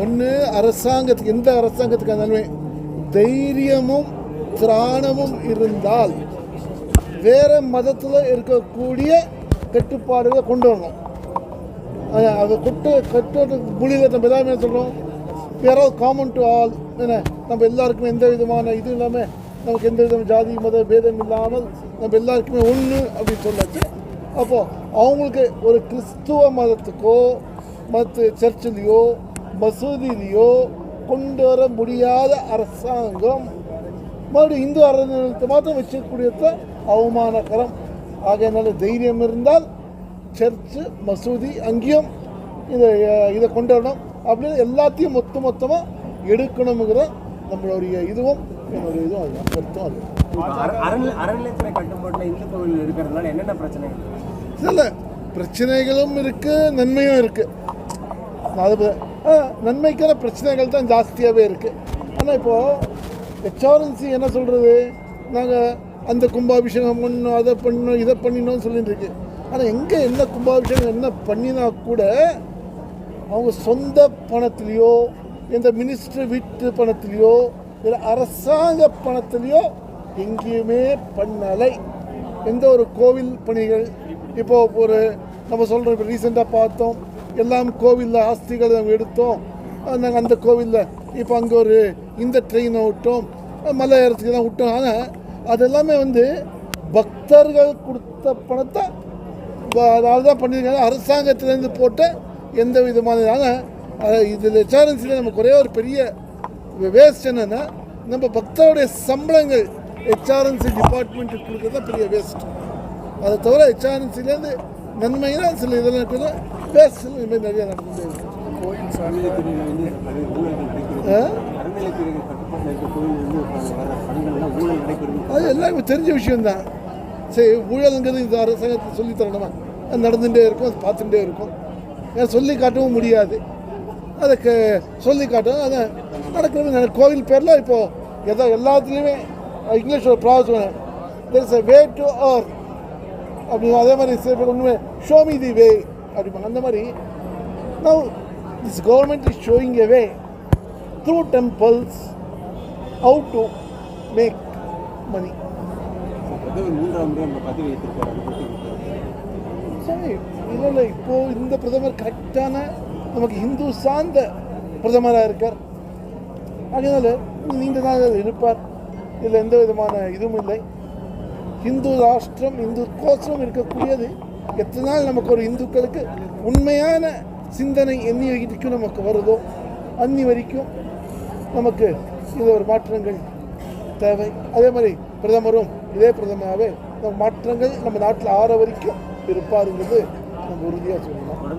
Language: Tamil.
ஒன்று அரசாங்கத்துக்கு எந்த அரசாங்கத்துக்கு இருந்தாலுமே தைரியமும் திராணமும் இருந்தால் வேறு மதத்தில் இருக்கக்கூடிய கட்டுப்பாடுகளை கொண்டு வரணும். அது- கொட்டு கட்டு புலியில் நம்ம எல்லாமே சொல்கிறோம் வேற காமன் டு ஆல் என்ன நம்ம எல்லாருக்குமே எந்த விதமான இது இல்லாமல் நமக்கு எந்த விதமான ஜாதி மத பேதம் இல்லாமல் நம்ம எல்லாருக்குமே ஒன்று அப்படின்னு சொல்லாச்சு அப்போது அவங்களுக்கு ஒரு கிறிஸ்துவ மதத்துக்கோ மற்ற சர்ச்சிலேயோ மசூதிலேயோ கொண்டு வர முடியாத அரசாங்கம் மறுபடியும் இந்து அறநிலையத்தை மாத்திரம் வச்சிருக்கக்கூடியது அவமானகரம். ஆகையினால தைரியம் இருந்தால் சர்ச்சு மசூதி அங்கேயும் இதை இதை கொண்டு வரணும். அப்படின்னு எல்லாத்தையும் மொத்த மொத்தமாக எடுக்கணுங்கிற நம்மளுடைய இதுவும் என்னுடைய இதுவும் அதுதான். கருத்தும் அது. அறநிலையத்துறை கட்டுப்பாட்டில் இந்து கோவில் இருக்கிறதுனால என்னென்ன பிரச்சனை இல்லை பிரச்சனைகளும் இருக்குது நன்மையும் இருக்குது அது நன்மைக்கான பிரச்சனைகள் தான் ஜாஸ்தியாகவே இருக்குது ஆனால் இப்போது ஹெச்ஆர்என்சி என்ன சொல்கிறது நாங்கள் அந்த கும்பாபிஷேகம் பண்ணணும் அதை பண்ணணும் இதை பண்ணினோம்னு சொல்லிட்டு இருக்கு. ஆனால் எங்கே என்ன கும்பாபிஷேகம் என்ன பண்ணினா கூட அவங்க சொந்த பணத்துலேயோ இந்த மினிஸ்டர் வீட்டு பணத்துலேயோ இல்லை அரசாங்க பணத்துலேயோ எங்கேயுமே பண்ணலை. எந்த ஒரு கோவில் பணிகள் இப்போ ஒரு நம்ம சொல்கிறோம் இப்போ ரீசெண்டாக பார்த்தோம் எல்லாம் கோவிலில் ஆஸ்திகளை நாங்கள் எடுத்தோம். நாங்கள் அந்த கோவிலில் இப்போ அங்கே ஒரு இந்த ட்ரெயினை விட்டோம். மலை ஏறத்துக்கு தான் விட்டோம். ஆனால் அதெல்லாமே வந்து பக்தர்கள் கொடுத்த பணத்தை அதாவது தான் பண்ணியிருக்காங்க. அரசாங்கத்திலேருந்து போட்ட எந்த விதமான ஆனால் இதில் ஹெச்ஆர்என்சியில் நமக்கு ஒரே ஒரு பெரிய வேஸ்ட் என்னென்னா நம்ம பக்தருடைய சம்பளங்கள் ஹெச்ஆர்என்சி டிபார்ட்மெண்ட்டுக்கு கொடுக்குறது தான் பெரிய வேஸ்ட் அதை தவிர ஹெச்ஆர்என்சிலேருந்து நன்மைனா சில இதெல்லாம் இருக்குது வேஸ்ட் இனிமேல் நிறைய நடந்துட்டே இருக்கு கோயில் வந்து அது ஊழல் நடைபெறுது ஆ? அறநிலையத்துறை கட்டுப்பாட்டில் இருக்க கோயில் வந்து வர பணிகள்லாம் ஊழல் நடைபெறுது அது எல்லாருக்கும் தெரிஞ்ச விஷயம்தான். சரி ஊழலுங்கிறது இந்த அரசாங்கத்தை சொல்லி தரணுமா? அது நடந்துகிட்டே இருக்கும் அது பார்த்துட்டே இருக்கும். ஏன்னா சொல்லி காட்டவும் முடியாது. அதை க சொல்லி காட்டவும் அதை நடக்கிறது நட- கோவில் பேரில் இப்போது எதோ எல்லாத்துலேயுமே இங்கிலீஷ் ஒரு ப்ராசம் there is a way to are அப்படி அதே மாதிரி சில பேர் ஒன்றுமே ஷோ மீ தி வே அப்படிம்பாங்க அந்த மாதிரி now this government is showing a way through temples how to make money மூன்றாம் முறை பதவி சரி இல்லை இல்லை இப்போ இந்த பிரதமர் கரெக்டான நமக்கு ஹிந்து சார்ந்த பிரதமராக இருக்கார். அதனால நீண்ட நாள் இருப்பார். இதில் எந்த விதமான இதுவும் இல்லை. ஹிந்து ராஷ்டிரம் இந்து கோசரம் இருக்கக்கூடியது எத்தனை நாள் நமக்கு ஒரு இந்துக்களுக்கு உண்மையான சிந்தனை எண்ணி வரைக்கும் நமக்கு வருதோ அன்னி வரைக்கும் நமக்கு இது ஒரு மாற்றங்கள் தேவை. அதே மாதிரி பிரதமரும் இதே பிரதமராகவே நம்ம மாற்றங்கள் நம்ம நாட்டில் ஆற வரைக்கும் இருப்பாருங்கிறது நம்ம உறுதியாக சொல்லலாம்